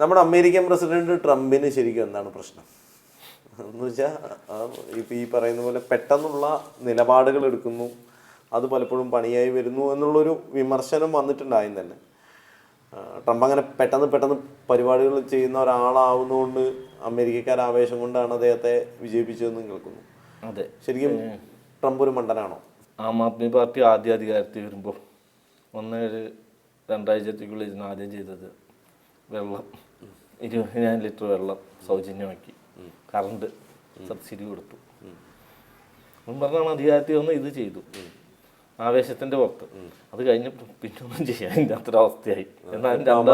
നമ്മുടെ American president ട്രംപിന് ശരിക്കും എന്താണ് പ്രശ്നം? എന്ന് വെച്ചാൽ ഇപ്പം ഈ പറയുന്ന പോലെ പെട്ടെന്നുള്ള നിലപാടുകൾ എടുക്കുന്നു അത് പലപ്പോഴും പണിയായി വരുന്നു എന്നുള്ളൊരു വിമർശനം വന്നിട്ടുണ്ടായും തന്നെ. ട്രംപ് അങ്ങനെ പെട്ടെന്ന് പെട്ടെന്ന് പരിപാടികൾ ചെയ്യുന്ന ഒരാളാവുന്നതുകൊണ്ട് അമേരിക്കക്കാർ ആവേശം കൊണ്ടാണ് അദ്ദേഹത്തെ വിജയിപ്പിച്ചതെന്ന് കേൾക്കുന്നു. അതെ. ശരിക്കും ട്രംപ് ഒരു മണ്ടനാണോ? ആം ആദ്മി പാർട്ടി ആദ്യ അധികാരത്തിൽ വരുമ്പോൾ ഒന്ന് ഇതിന് ആദ്യം ചെയ്തത് വെള്ളം. ഇരുപതിനായിരം ലിറ്റർ വെള്ളം സൗജന്യമാക്കി. കറണ്ട് സബ്സിഡി കൊടുത്തു. മുൻ പറഞ്ഞാണ് അധികാരത്തിൽ വന്ന് ഇത് ചെയ്തു. ആവേശത്തിന്റെ പുറത്ത്. അത് കഴിഞ്ഞപ്പോൾ പിന്നെ ഒന്നും ചെയ്യാൻ അത്ര അവസ്ഥയായി രണ്ടാം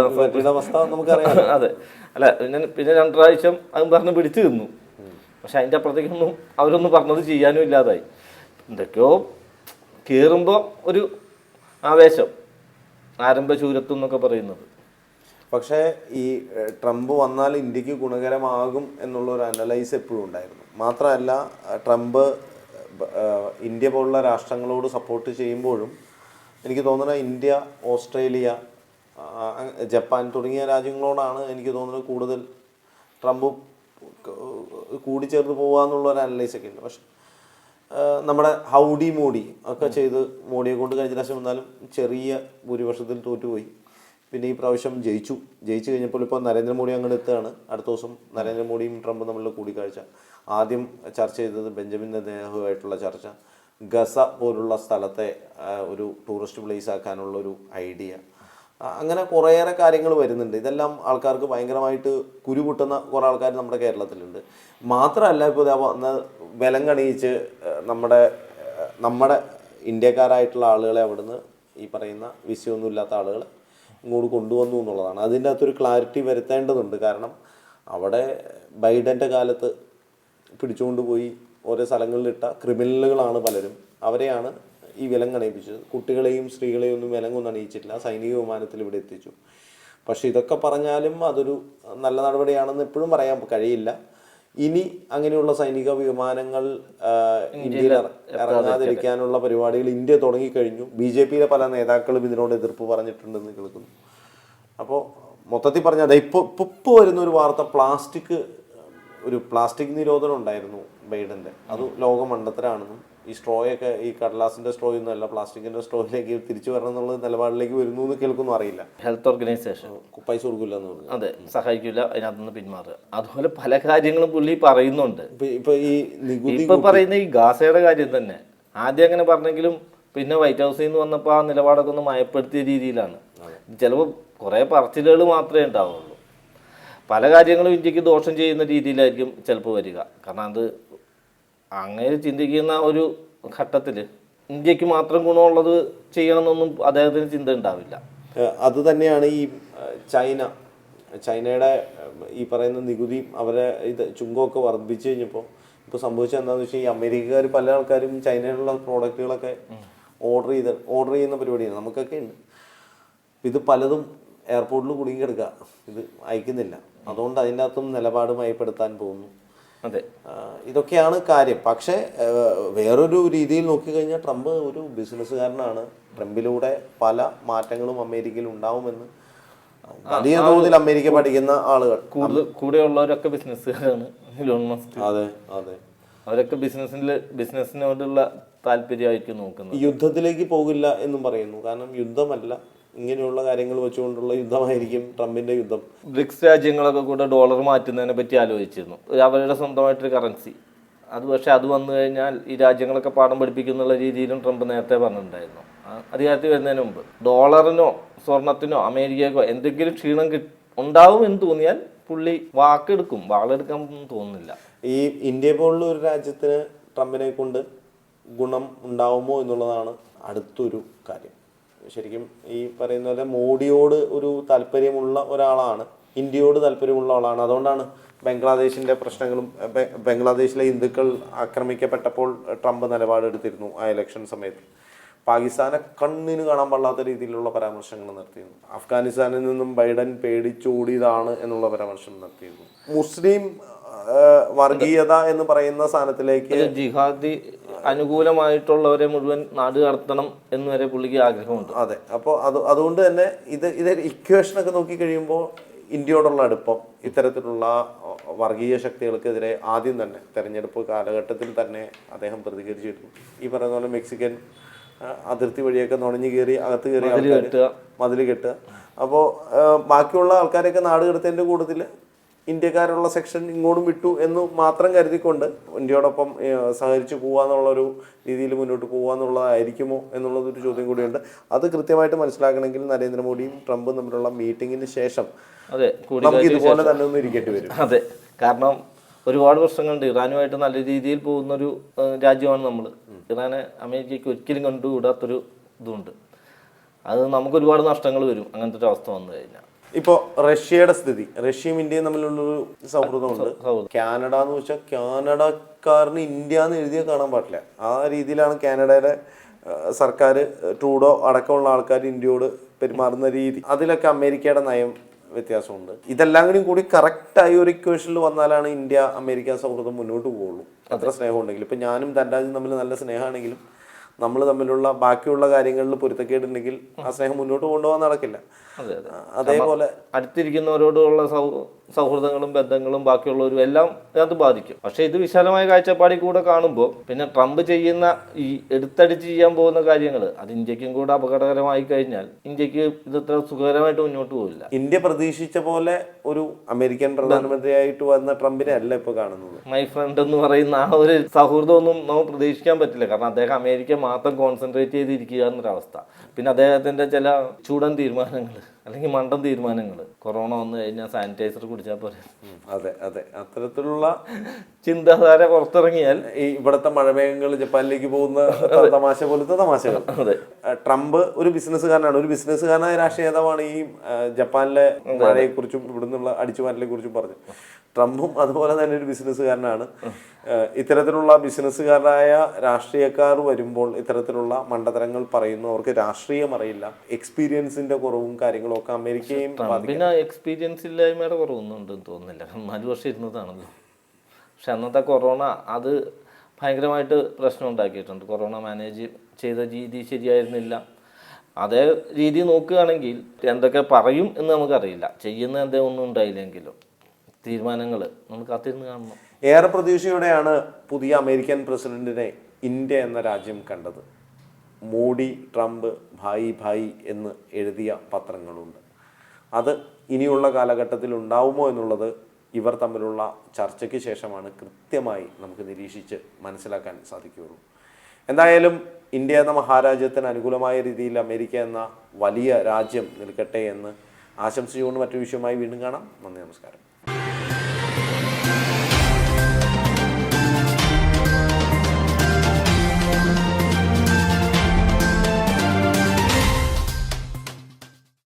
അതെ. അല്ല പിന്നെ പിന്നെ രണ്ടു പ്രാവശ്യം അതും പറഞ്ഞ് പിടിച്ചു നിന്നു. പക്ഷെ അതിന്റെ അപ്പുറത്തേക്കൊന്നും അവരൊന്നും പറഞ്ഞത് ചെയ്യാനും ഇല്ലാതായി. എന്തൊക്കെയോ കയറുമ്പോൾ ഒരു ആവേശം. ആരംഭ ശൂരത്വം എന്നൊക്കെ പറയുന്നത്. പക്ഷേ ഈ ട്രംപ് വന്നാൽ ഇന്ത്യയ്ക്ക് ഗുണകരമാകും എന്നുള്ള ഒരു അനലൈസ് എപ്പോഴും ഉണ്ടായിരുന്നു. മാത്രമല്ല ട്രംപ് ഇന്ത്യ പോലുള്ള രാഷ്ട്രങ്ങളോട് സപ്പോർട്ട് ചെയ്യുമ്പോഴും എനിക്ക് തോന്നുന്നത് ഇന്ത്യ ഓസ്ട്രേലിയ ജപ്പാൻ തുടങ്ങിയ രാജ്യങ്ങളോടാണ് എനിക്ക് തോന്നുന്നത് കൂടുതൽ ട്രംപ് കൂടിച്ചേർന്ന് പോകുക എന്നുള്ള ഒരു അനലൈസ് ഒക്കെ ഉണ്ട്. പക്ഷെ നമ്മുടെ ഹൗഡി മോഡി ഒക്കെ ചെയ്ത് മോഡിയെ കൊണ്ട് കഴിഞ്ഞ പ്രാവശ്യം വന്നാലും ചെറിയ ഭൂരിപക്ഷത്തിൽ തോറ്റുപോയി. പിന്നെ ഈ പ്രാവശ്യം ജയിച്ചു. ജയിച്ചു കഴിഞ്ഞപ്പോൾ ഇപ്പോൾ നരേന്ദ്രമോദി അങ്ങോട്ട് എത്തുകയാണ്. അടുത്ത ദിവസം നരേന്ദ്രമോദിയും ട്രംപും തമ്മിലുള്ള കൂടിക്കാഴ്ച. ആദ്യം ചർച്ച ചെയ്തത് ബെഞ്ചമിൻ നെതന്യാഹുവായിട്ടുള്ള ചർച്ച. ഗസ പോലുള്ള സ്ഥലത്തെ ഒരു ടൂറിസ്റ്റ് പ്ലേസ് ആക്കാനുള്ള ഒരു ഐഡിയ അങ്ങനെ കുറേയേറെ കാര്യങ്ങൾ വരുന്നുണ്ട്. ഇതെല്ലാം ആൾക്കാർക്ക് ഭയങ്കരമായിട്ട് കുരുപൊട്ടുന്ന കുറേ ആൾക്കാർ നമ്മുടെ കേരളത്തിലുണ്ട്. മാത്രമല്ല ഇപ്പോൾ വന്ന് ബലം കണിയിച്ച് നമ്മുടെ നമ്മുടെ ഇന്ത്യക്കാരായിട്ടുള്ള ആളുകളെ അവിടുന്ന് ഈ പറയുന്ന വിസയൊന്നുമില്ലാത്ത ആളുകൾ ഇങ്ങോട്ട് കൊണ്ടുവന്നു എന്നുള്ളതാണ്. അതിന്റെ അകത്തൊരു ക്ലാരിറ്റി വരുത്തേണ്ടതുണ്ട്. കാരണം അവിടെ ബൈഡന്റെ കാലത്ത് പിടിച്ചുകൊണ്ട് പോയി ഓരോ സ്ഥലങ്ങളിലിട്ട ക്രിമിനലുകളാണ് പലരും. അവരെയാണ് ഈ വിലം അണയിപ്പിച്ചത്. കുട്ടികളെയും സ്ത്രീകളെയും ഒന്നും വിലങ്ങൊന്നും അണിയിച്ചിട്ടില്ല. സൈനിക വിമാനത്തിൽ ഇവിടെ എത്തിച്ചു. പക്ഷേ ഇതൊക്കെ പറഞ്ഞാലും അതൊരു നല്ല നടപടിയാണെന്ന് എപ്പോഴും പറയാൻ കഴിയില്ല. ഇനി അങ്ങനെയുള്ള സൈനിക വിമാനങ്ങൾ ഇന്ത്യയിൽ ഇറങ്ങാതിരിക്കാനുള്ള പരിപാടികൾ ഇന്ത്യ തുടങ്ങിക്കഴിഞ്ഞു. ബി ജെ പിയിലെ പല നേതാക്കളും ഇതിനോട് എതിർപ്പ് പറഞ്ഞിട്ടുണ്ടെന്ന് കേൾക്കുന്നു. അപ്പോൾ മൊത്തത്തിൽ പറഞ്ഞാൽ ഇപ്പോൾ ഇപ്പോൾ വരുന്ന ഒരു വാർത്ത പ്ലാസ്റ്റിക് ഒരു പ്ലാസ്റ്റിക് നിരോധനം ഉണ്ടായിരുന്നു ബൈഡന്റെ അത് ലോക മണ്ടത്തരാണെന്നും ഈ സ്ട്രോയൊക്കെ ഈ കടലാസിന്റെ സ്ട്രോ ഒന്നും അല്ല പ്ലാസ്റ്റിക്കിന്റെ സ്ട്രോയിലേക്ക് തിരിച്ചു വരണം എന്നുള്ള നിലപാടിലേക്ക് വരുന്നു എന്ന് കേൾക്കുന്നു അറിയില്ല. Health organisation. പൈസ കൊടുക്കില്ല എന്ന് പറഞ്ഞു. അതെ സഹായിക്കില്ല അതിനകത്ത് നിന്ന് പിന്മാറുക. അതുപോലെ പല കാര്യങ്ങളും പുള്ളി പറയുന്നുണ്ട്. ഇപ്പൊ ഇപ്പൊ ഈ നികുതി ഇപ്പൊ പറയുന്ന ഈ ഗാസയുടെ കാര്യം തന്നെ. ആദ്യം അങ്ങനെ പറഞ്ഞെങ്കിലും പിന്നെ വൈറ്റ് ഹൗസിൽ നിന്ന് വന്നപ്പോൾ ആ നിലപാടൊക്കെ ഒന്ന് മയപ്പെടുത്തിയ രീതിയിലാണ്. ചിലപ്പോൾ കുറേ പറച്ചിലുകൾ മാത്രമേ ഉണ്ടാവുള്ളൂ. പല കാര്യങ്ങളും ഇന്ത്യയ്ക്ക് ദോഷം ചെയ്യുന്ന രീതിയിലായിരിക്കും ചിലപ്പോൾ വരിക. കാരണം അത് അങ്ങനെ ചിന്തിക്കുന്ന ഒരു ഘട്ടത്തിൽ ഇന്ത്യയ്ക്ക് മാത്രം ഗുണമുള്ളത് ചെയ്യണമെന്നൊന്നും അദ്ദേഹത്തിന് ചിന്ത ഉണ്ടാവില്ല. അത് തന്നെയാണ് ഈ ചൈന. ചൈനയുടെ ഈ പറയുന്ന നികുതി അവരെ ഇത് ചുങ്കമൊക്കെ വർദ്ധിച്ചു കഴിഞ്ഞപ്പോൾ ഇപ്പോൾ സംഭവിച്ചത് എന്താണെന്ന് വെച്ചാൽ ഈ അമേരിക്കക്കാർ പല ആൾക്കാരും ചൈനയിലുള്ള പ്രോഡക്റ്റുകളൊക്കെ ഓർഡർ ചെയ്ത് ഓർഡർ ചെയ്യുന്ന പരിപാടിയാണ്. നമുക്കൊക്കെ ഉണ്ട് ഇത് പലതും എയർപോർട്ടിൽ കുടുങ്ങി ഇത് അയക്കുന്നില്ല. അതുകൊണ്ട് അതിന്റെ അകത്തും നിലപാട് മയപ്പെടുത്താൻ പോകുന്നു. അതെ. ഇതൊക്കെയാണ് കാര്യം. പക്ഷേ വേറൊരു രീതിയിൽ നോക്കിക്കഴിഞ്ഞാൽ ട്രംപ് ഒരു ബിസിനസ്സുകാരനാണ്. ട്രംപിലൂടെ പല മാറ്റങ്ങളും അമേരിക്കയിൽ ഉണ്ടാവുമെന്ന്. വലിയ തോതിൽ അമേരിക്ക പഠിക്കുന്ന ആളുകൾ. കൂടുതൽ കൂടെയുള്ളവരൊക്കെ ബിസിനസ്സുകാരാണ് ഇലോൺ മസ്ക്. അതെ അതെ. അവരൊക്കെ ബിസിനസ്സിൽ ബിസിനസ്സിനോടുള്ള താല്പര്യമായിരിക്കും നോക്കുന്നത്. യുദ്ധത്തിലേക്ക് പോകില്ല എന്നും പറയുന്നു. കാരണം യുദ്ധമല്ല. ഇങ്ങനെയുള്ള കാര്യങ്ങൾ വെച്ചുകൊണ്ടുള്ള യുദ്ധമായിരിക്കും ട്രംപിന്റെ യുദ്ധം. ബ്രിക്സ് രാജ്യങ്ങളൊക്കെ കൂടെ ഡോളർ മാറ്റുന്നതിനെ പറ്റി ആലോചിച്ചിരുന്നു. അവരുടെ സ്വന്തമായിട്ടൊരു കറൻസി. അത് പക്ഷേ അത് വന്നു കഴിഞ്ഞാൽ ഈ രാജ്യങ്ങളൊക്കെ പാഠം പഠിപ്പിക്കുന്നുള്ള രീതിയിലും ട്രംപ് നേരത്തെ പറഞ്ഞിട്ടുണ്ടായിരുന്നു. അധികാരത്തിൽ വരുന്നതിന് മുമ്പ് ഡോളറിനോ സ്വർണത്തിനോ അമേരിക്കക്കോ എന്തെങ്കിലും ക്ഷീണം ഉണ്ടാവും എന്ന് തോന്നിയാൽ പുള്ളി വാക്കെടുക്കും. വാളെടുക്കാൻ തോന്നുന്നില്ല. ഈ ഇന്ത്യ പോലുള്ള ഒരു രാജ്യത്തിന് ട്രംപിനെ കൊണ്ട് ഗുണം ഉണ്ടാവുമോ എന്നുള്ളതാണ് അടുത്തൊരു കാര്യം. ശരിക്കും ഈ പറയുന്ന പോലെ മോഡിയോട് ഒരു താല്പര്യമുള്ള ഒരാളാണ്. ഇന്ത്യയോട് താല്പര്യമുള്ള ആളാണ്. അതുകൊണ്ടാണ് ബംഗ്ലാദേശിന്റെ പ്രശ്നങ്ങളും ബംഗ്ലാദേശിലെ ഹിന്ദുക്കൾ ആക്രമിക്കപ്പെട്ടപ്പോൾ ട്രംപ് നിലപാടെടുത്തിരുന്നു ആ ഇലക്ഷൻ സമയത്ത്. പാകിസ്ഥാനെ കണ്ണിന് കാണാൻ പാടാത്ത രീതിയിലുള്ള പരാമർശങ്ങൾ നടത്തിയിരുന്നു. അഫ്ഗാനിസ്ഥാനിൽ നിന്നും ബൈഡൻ പേടിച്ചോടിയതാണ് എന്നുള്ള പരാമർശം നടത്തിയിരുന്നു. മുസ്ലിം വർഗീയത എന്ന് പറയുന്ന സ്ഥാനത്തിലേക്ക് ജിഹാദി അനുകൂലമായിട്ടുള്ളവരെ മുഴുവൻ നാട് കടത്തണം എന്ന് വരെ പുള്ളിക്ക് ആഗ്രഹമുണ്ട്. അതെ. അപ്പോൾ അത് അതുകൊണ്ട് തന്നെ ഇത് ഇത് ഇക്വേഷനൊക്കെ നോക്കി കഴിയുമ്പോൾ ഇന്ത്യയോടുള്ള അടുപ്പം ഇത്തരത്തിലുള്ള വർഗീയ ശക്തികൾക്കെതിരെ ആദ്യം തന്നെ തെരഞ്ഞെടുപ്പ് കാലഘട്ടത്തിൽ തന്നെ അദ്ദേഹം പ്രതികരിച്ചിരുന്നു. ഈ പറയുന്ന പോലെ മെക്സിക്കൻ അതിർത്തി വഴിയൊക്കെ നുണഞ്ഞു കയറി അകത്ത് കയറി. മതിൽ കെട്ടുക. അപ്പോൾ ബാക്കിയുള്ള ആൾക്കാരെയൊക്കെ നാട് കെടുത്തതിന്റെ കൂട്ടത്തിൽ ഇന്ത്യക്കാരുള്ള സെക്ഷൻ ഇങ്ങോട്ടും വിട്ടു എന്ന് മാത്രം കരുതിക്കൊണ്ട് ഇന്ത്യയോടൊപ്പം സഹകരിച്ച് സഹകരിച്ച് പോകാന്നുള്ളൊരു രീതിയിൽ മുന്നോട്ട് പോകാന്നുള്ളതായിരിക്കുമോ എന്നുള്ളതൊരു ചോദ്യം കൂടിയുണ്ട്. അത് കൃത്യമായിട്ട് മനസ്സിലാക്കണമെങ്കിൽ നരേന്ദ്രമോദിയും ട്രംപും തമ്മിലുള്ള മീറ്റിങ്ങിന് ശേഷം അതെ നമുക്ക് ഇതുപോലെ തന്നെ ഒന്ന് ഇരിക്കേണ്ടി വരും. അതെ കാരണം ഒരുപാട് വർഷങ്ങളുണ്ട് ഇറാനുമായിട്ട് നല്ല രീതിയിൽ പോകുന്നൊരു രാജ്യമാണ് നമ്മൾ ഇറാനെ അമേരിക്കയ്ക്ക് ഒരിക്കലും കണ്ടുകൂടാത്തൊരു ഇതുണ്ട്. അത് നമുക്ക് ഒരുപാട് നഷ്ടങ്ങൾ വരും അങ്ങനത്തെ ഒരു അവസ്ഥ വന്നു കഴിഞ്ഞാൽ. ഇപ്പോൾ റഷ്യയുടെ സ്ഥിതി. റഷ്യയും ഇന്ത്യയും തമ്മിലുള്ളൊരു സൗഹൃദമുണ്ട്. കാനഡ എന്ന് വെച്ചാൽ കാനഡക്കാരന് ഇന്ത്യ എന്ന് എഴുതിയ കാണാൻ പാടില്ല. ആ രീതിയിലാണ് കാനഡയുടെ സർക്കാർ ട്രൂഡോ അടക്കമുള്ള ആൾക്കാർ ഇന്ത്യയോട് പെരുമാറുന്ന രീതി. അതിലൊക്കെ അമേരിക്കയുടെ നയം വ്യത്യാസമുണ്ട്. ഇതെല്ലാം കൂടി കൂടി കറക്റ്റായി ഒരു ഇക്വേഷനിൽ വന്നാലാണ് ഇന്ത്യ അമേരിക്ക സൗഹൃദം മുന്നോട്ട് പോകുള്ളൂ. അത്ര സ്നേഹമുണ്ടെങ്കിലും. ഇപ്പം ഞാനും ധനരാജും തമ്മിൽ നല്ല സ്നേഹമാണെങ്കിലും നമ്മൾ തമ്മിലുള്ള ബാക്കിയുള്ള കാര്യങ്ങളിൽ പൊരുത്തക്കേടുണ്ടെങ്കിൽ ആ സ്നേഹം മുന്നോട്ട് കൊണ്ടുപോകാൻ നടക്കില്ല. അതെ അതെ. അതേപോലെ അടുത്തിരിക്കുന്നവരോടുള്ള സൗഹൃദങ്ങളും ബന്ധങ്ങളും ബാക്കിയുള്ളവരും എല്ലാം അത് ബാധിക്കും. പക്ഷെ ഇത് വിശാലമായ കാഴ്ചപ്പാടിൽ കൂടെ കാണുമ്പോൾ പിന്നെ ട്രംപ് ചെയ്യുന്ന ഈ എടുത്തടിച്ച് ചെയ്യാൻ പോകുന്ന കാര്യങ്ങൾ അത് ഇന്ത്യക്കും കൂടെ അപകടകരമായി കഴിഞ്ഞാൽ ഇന്ത്യയ്ക്ക് ഇത് ഇത്ര സുഖകരമായിട്ട് മുന്നോട്ട് പോകില്ല ഇന്ത്യ പ്രതീക്ഷിച്ച പോലെ ഒരു അമേരിക്കൻ പ്രധാനമന്ത്രിയായിട്ട് വന്ന ട്രംപിനെ അല്ല ഇപ്പൊ കാണുന്നത്. മൈ ഫ്രണ്ട് എന്ന് പറയുന്ന ആ ഒരു സൗഹൃദമൊന്നും നമുക്ക് പ്രതീക്ഷിക്കാൻ പറ്റില്ല. കാരണം അദ്ദേഹം അമേരിക്ക മാത്രം കോൺസെൻട്രേറ്റ് ചെയ്തിരിക്കുക എന്നൊരവസ്ഥ. പിന്നെ അദ്ദേഹത്തിന്റെ ചില ചൂടൻ തീരുമാനങ്ങൾ അല്ലെങ്കിൽ മണ്ടൻ തീരുമാനങ്ങൾ കൊറോണ വന്നു കഴിഞ്ഞാൽ സാനിറ്റൈസർ കുടിച്ചാൽ പോലെ അതെ അതെ. അത്തരത്തിലുള്ള ചിന്താധാര പുറത്തിറങ്ങിയാൽ ഈ ഇവിടുത്തെ മഴമേഘങ്ങൾ ജപ്പാനിലേക്ക് പോകുന്ന തമാശ പോലത്തെ തമാശകൾ. അതെ. ട്രംപ് ഒരു ബിസിനസ്സുകാരനാണ്. ഒരു ബിസിനസ്സുകാരനായ രാഷ്ട്രീയ നേതാവാണ് ഈ ജപ്പാനിലെ മഴയെ കുറിച്ചും ഇവിടുന്നുള്ള അടിച്ചുമാറ്റലെ കുറിച്ചും പറഞ്ഞു ട്രംപും അതുപോലെ തന്നെ ഒരു ബിസിനസ്സുകാരനാണ്. ഇത്തരത്തിലുള്ള ബിസിനസ്സുകാരായ രാഷ്ട്രീയക്കാർ വരുമ്പോൾ ഇത്തരത്തിലുള്ള മണ്ടത്തരങ്ങൾ പറയുന്നു. അവർക്ക് രാഷ്ട്രീയം അറിയില്ല. എക്സ്പീരിയൻസിന്റെ കുറവും കാര്യങ്ങളും ഒക്കെ അമേരിക്കയും പിന്നെ എക്സ്പീരിയൻസ് ഇല്ലായ്മയുടെ കുറവൊന്നും ഉണ്ടെന്ന് തോന്നുന്നില്ല നാല് വർഷം ഇരുന്നതാണല്ലോ. പക്ഷെ അന്നത്തെ കൊറോണ അത് ഭയങ്കരമായിട്ട് പ്രശ്നം ഉണ്ടാക്കിയിട്ടുണ്ട് കൊറോണ മാനേജ് ചെയ്ത രീതി ശരിയായിരുന്നില്ല. അതേ രീതി നോക്കുകയാണെങ്കിൽ എന്തൊക്കെ പറയും എന്ന് നമുക്കറിയില്ല. ചെയ്യുന്ന എന്തേ ഒന്നും ഉണ്ടായില്ലെങ്കിലും. തീരുമാനങ്ങൾ നമ്മൾ കാത്തിരുന്ന് കാണണം. ഏറെ പ്രതീക്ഷയോടെയാണ് പുതിയ അമേരിക്കൻ പ്രസിഡന്റിനെ ഇന്ത്യ എന്ന രാജ്യം കണ്ടത്. മോഡി ട്രംപ് ഭായി ഭായി എന്ന് എഴുതിയ പത്രങ്ങളുണ്ട്. അത് ഇനിയുള്ള കാലഘട്ടത്തിൽ ഉണ്ടാവുമോ എന്നുള്ളത് ഇവർ തമ്മിലുള്ള ചർച്ചയ്ക്ക് ശേഷമാണ് കൃത്യമായി നമുക്ക് നിരീക്ഷിച്ച് മനസ്സിലാക്കാൻ സാധിക്കുകയുള്ളൂ. എന്തായാലും ഇന്ത്യ എന്ന മഹാരാജ്യത്തിന് അനുകൂലമായ രീതിയിൽ അമേരിക്ക എന്ന വലിയ രാജ്യം നിൽക്കട്ടെ എന്ന് ആശംസിച്ചുകൊണ്ട് മറ്റൊരു വിഷയമായി വീണ്ടും കാണാം. നന്ദി നമസ്കാരം. Thank you.